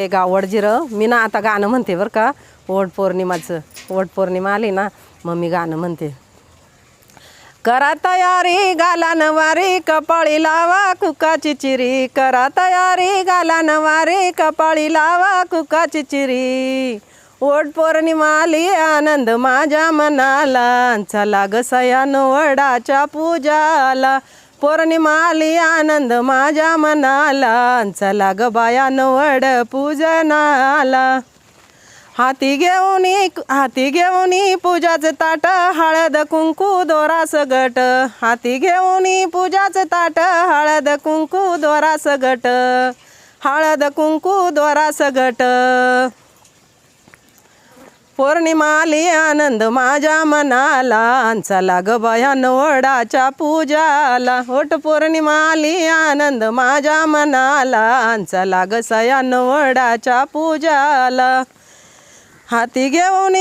हे गाव वडजिरं मी ना आता गाणं म्हणते बरं का. वट पौर्णिमाचं. वट पौर्णिमा आली ना मग मी गाणं म्हणते. करा तयारी गाला नवारी कपाळी लावा कुकाची चिरी. करा तयारी गाला नवारी कपाळी लावा कुकाची चिरी. वट पौर्णिमा आली आनंद माझ्या मनाला. चला ग सयान वडाच्या पूजाला. पौर्णिमाली आनंद माझ्या मनाला. चला ग बाया नवड पूजनाला. हाती घेऊन हाती घेऊन पूजाचं ताट हळद कुंकू दोरा सगट हाती घेऊन पूजाचं ताट हळद कुंकू दोरा सगट हळद कुंकू दोरा सगट पौर्णिमाली आनंद माझ्या मनाला. चला ग बयान वडाच्या पूजाला. होट पौर्णिमाली आनंद माझ्या मनाला. चला ग सयान वडाच्या पूजाला. हाती घेऊन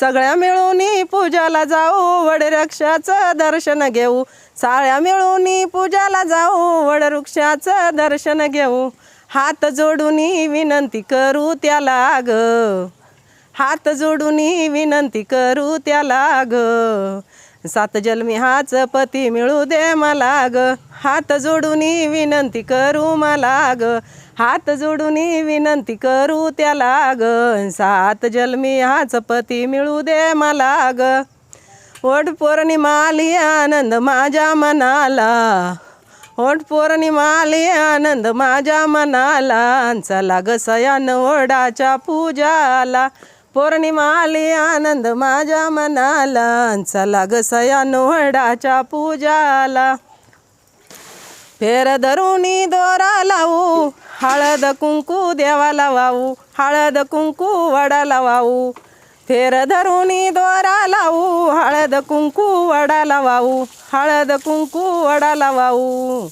सगळ्या मिळून पूजाला जाऊ. वडवृक्षाचं दर्शन घेऊ. साळ्या मिळून पूजाला जाऊ. वडवृक्षाचं दर्शन घेऊ. हात जोडून विनंती करू त्याला ग. हात जोडून विनंती करू त्याला ग सात जन्मी हाच पती मिळू दे मला ग हात जोडून विनंती करू मला ग हात जोडून विनंती करू त्याला ग सात जन्मी हाच पती मिळू दे मला ग ओठ पोरणी माली आनंद माझ्या मनाला. ओठ पोरणी माली आनंद माझ्या मनाला. चला ग सयान ओढाच्या पूजाला. पौर्णिमा आली आनंद माझ्या मनाला. चला ग सयानोवडाच्या पूजाला. फेर धरुणी दोरा लावू हळद कुंकू देवाला वावू हळद कुंकू वडाला वावू फेर धरुणी दोरा लावू हळद कुंकू वडाला वावू हळद कुंकू वडाला वावू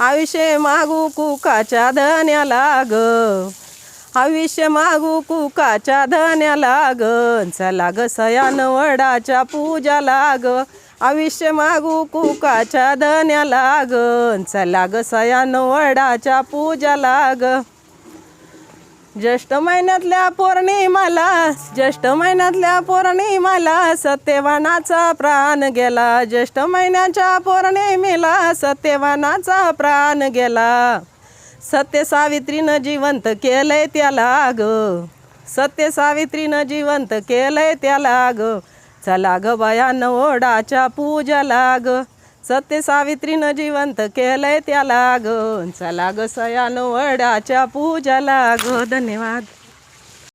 आयुष्य मागू कुकाच्या धन्याला ग. आयुष्य मागू कुकाच्या धन्याला लागन चला ग सयान वडाच्या पूजा लाग. आयुष्य मागू कुकाच्या धन्याला लागन चला ग सयान वडाच्या पूजा लाग. ज्येष्ठ महिन्यातल्या पौर्णिमाला ज्येष्ठ महिन्यातल्या पौर्णिमाला सत्यवानाचा प्राण गेला. ज्येष्ठ महिन्याच्या पौर्णिमेला सत्यवानाचा प्राण गेला. सत्य सावित्रीनं जिवंत केलंय त्याला ग सत्य सावित्रीनं जिवंत केलंय त्याला ग चला ग बया नवडाच्या पूजाला ग सत्य सावित्रीनं जिवंत केलंय त्याला ग चला ग सया नवडाच्या पूजाला ग हो, धन्यवाद.